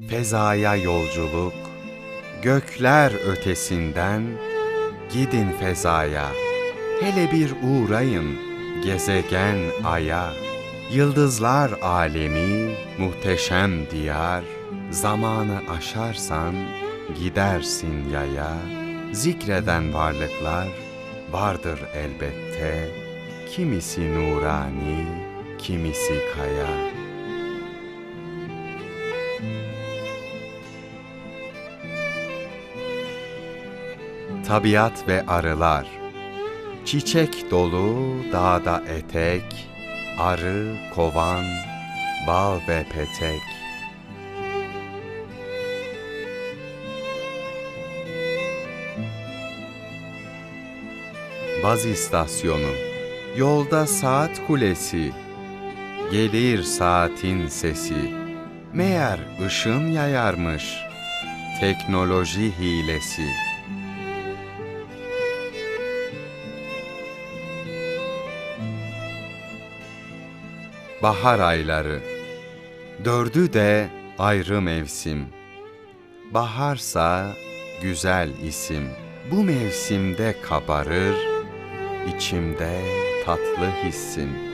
Fezaya yolculuk, gökler ötesinden gidin fezaya. Hele bir uğrayın gezegen aya. Yıldızlar alemi muhteşem diyar. Zamanı aşarsan gidersin yaya. Zikreden varlıklar vardır elbette. Kimisi nurani, kimisi kaya. Tabiat ve arılar Çiçek dolu dağda etek, arı, kovan, bal ve petek. Baz istasyonu, yolda saat kulesi, gelir saatin sesi, meğer ışın yayarmış, teknoloji hilesi. Bahar ayları. Dördü de ayrı mevsim. Baharsa güzel isim. Bu mevsimde kabarır içimde tatlı hissim